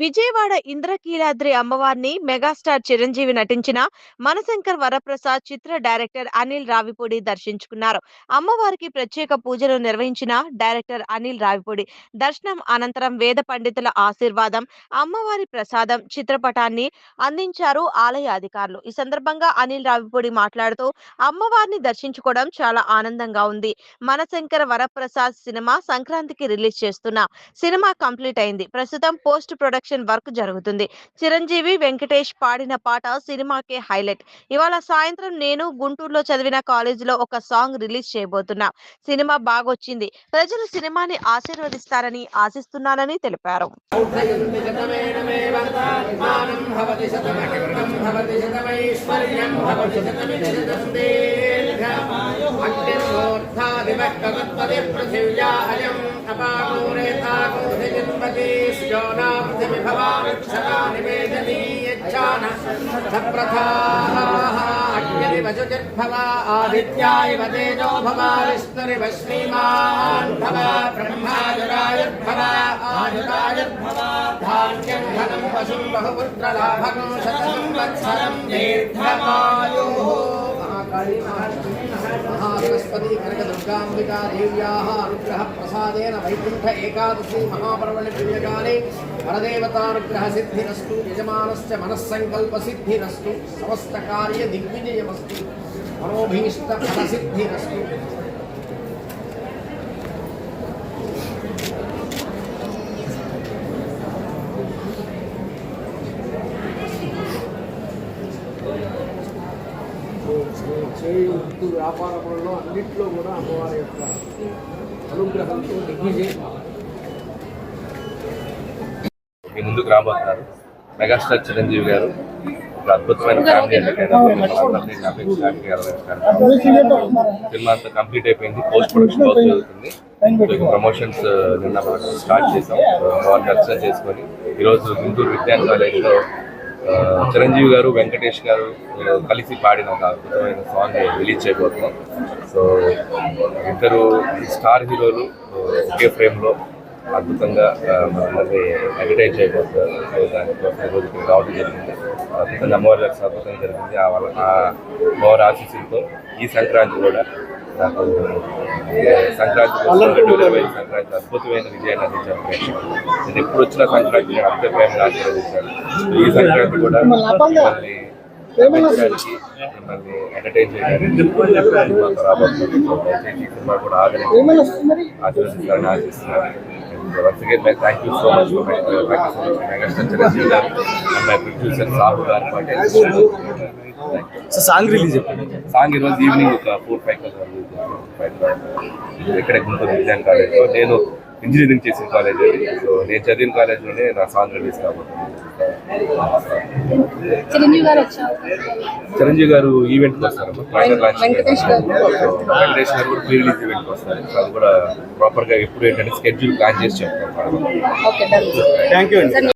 విజయవాడ ఇంద్రకీలాద్రి అమ్మవారిని మెగాస్టార్ చిరంజీవి నటించిన మనశంకర్ వరప్రసాద్ చిత్ర డైరెక్టర్ అనిల్ రావిపూడి దర్శించుకున్నారు. అమ్మవారికి ప్రత్యేక పూజలు నిర్వహించిన డైరెక్టర్ అనిల్ రావిపూడి దర్శనం అనంతరం వేద పండితుల ఆశీర్వాదం అమ్మవారి ప్రసాదం చిత్రపటాన్ని అందించారు ఆలయ అధికారులు. ఈ సందర్భంగా అనిల్ రావిపూడి మాట్లాడుతూ అమ్మవారిని దర్శించుకోవడం చాలా ఆనందంగా ఉంది. మనశంకర్ వరప్రసాద్ సినిమా సంక్రాంతికి రిలీజ్ చేస్తున్నా సినిమా కంప్లీట్ అయింది. ప్రస్తుతం పోస్ట్ ప్రొడక్షన్ వర్క్ జరుగుతుంది. చిరంజీవి వెంకటేష్ పాడిన పాట సినిమాకే హైలైట్. ఇవాళ సాయంత్రం నేను గుంటూరులో చదివిన కాలేజీలో ఒక సాంగ్ రిలీజ్ చేయబోతున్నా. సినిమా బాగొచ్చింది. ప్రజలు సినిమాని ఆశీర్వదిస్తారని ఆశిస్తున్నానని తెలిపారు. భవతి दिवस्तवत्पदे पृथिव्या अयम् अपामूरेताकोधिलिम्बतीस्यो न पृथिविभवामिच्छता निवेदनी यच्छा भवा विष्णुरिव श्रीमान् भव ब्रह्मायुरायुर्भवा आयुरायुर्भवा धान्यं धनं वसुं बहुपुत्रलाभं शतं वत्सरं दीर्घमायुः महाकाली महर्षि శతం వత్సరం దీర్ఘమాయుః ప్రసాదేన వైకుంఠ ఏకాదశి మహాపర్వణి పుణ్యకాలే పరదేవతానుగ్రహ సిద్ధిరస్తు యజమానస్య మనస్సంకల్ప సిద్ధిరస్తు చేయి వృత్తి వ్యాపారములలో అన్నింటిలో కూడా అమ్మవారి యొక్క అనుగ్రహంతో దిగ్విజయం మీ ముందుకు రాబోతున్నారు. మెగాస్టార్ చిరంజీవి గారు. ఒక అద్భుతమైన ఫ్యామిలీ సినిమా అంతా కంప్లీట్ అయిపోయింది. పోస్ట్ ప్రొడక్షన్ వర్క్ జరుగుతుంది. ప్రమోషన్స్ నిన్న మనం స్టార్ట్ చేసాం. మార్నింగ్ దర్శనం చేసుకొని ఈరోజు గుంటూరు విజ్ఞాన్ కాలేజ్లో చిరంజీవి గారు వెంకటేష్ గారు కలిసి పాడిన ఒక అద్భుతమైన సాంగ్ రిలీజ్ చేయబోతున్నాం. సో ఇద్దరు స్టార్ హీరోలు ఒకే ఫ్రేమ్లో అద్భుతంగా మనందరినీ అడ్వర్టైజ్ చేయబోతున్నారు. సో దానికోసం ఈరోజు ఇక్కడ రావడం జరిగింది. అద్భుతంగా అమ్మవారి దర్శనం అద్భుతంగా జరిగింది. ఆ వాళ్ళ ఆ అమ్మవారి ఆశీస్సులతో ఈ సంక్రాంతి కూడా సంక్రాంతి రెండు వేల ఇరవై ఐదు సంక్రాంతి అద్భుతమైన విజయాన్ని అందించాను ప్రేక్షకులు నేను ఎప్పుడు వచ్చిన సంక్రాంతి నేను అంతే ప్రేమగా ఆశీర్వదించాను ఈ సంక్రాంతి కూడా మిమ్మల్ని మిమ్మల్ని ఎంటర్టైన్ చేయడానికి రాబోతుంది సినిమా కూడా ఆదరించి ఆశీర్వదిస్తారని ఆశిస్తున్నాను thank you so much for megastar Chiranjeevi garu my producer Sahu garu so song release song ఈరోజు ఈవినింగ్ ఒక ఫోర్ ఫైవ్ ఫైవ్ ఇక్కడే గుంటూరు విజ్ఞాన్ కాలేజ్లో నేను ఇంజనీరింగ్ చేసిన కాలేజ్ అది. సో నేను చదివిన కాలేజ్లోనే నా సాంగ్ రిలీజ్ కాబోతుంది చిరంజీవి గారు వచ్చారు. చిరంజీవి గారు ఈవెంట్కి వస్తారు వెంకటేష్ గారు. కూడా ప్రీ రిలీజ్ ఈవెంట్కి వస్తారు. సో అది కూడా ప్రాపర్గా ఎప్పుడు ఏంటంటే స్కెడ్యూల్ ప్లాన్ చేసి చెప్తాం. Thank you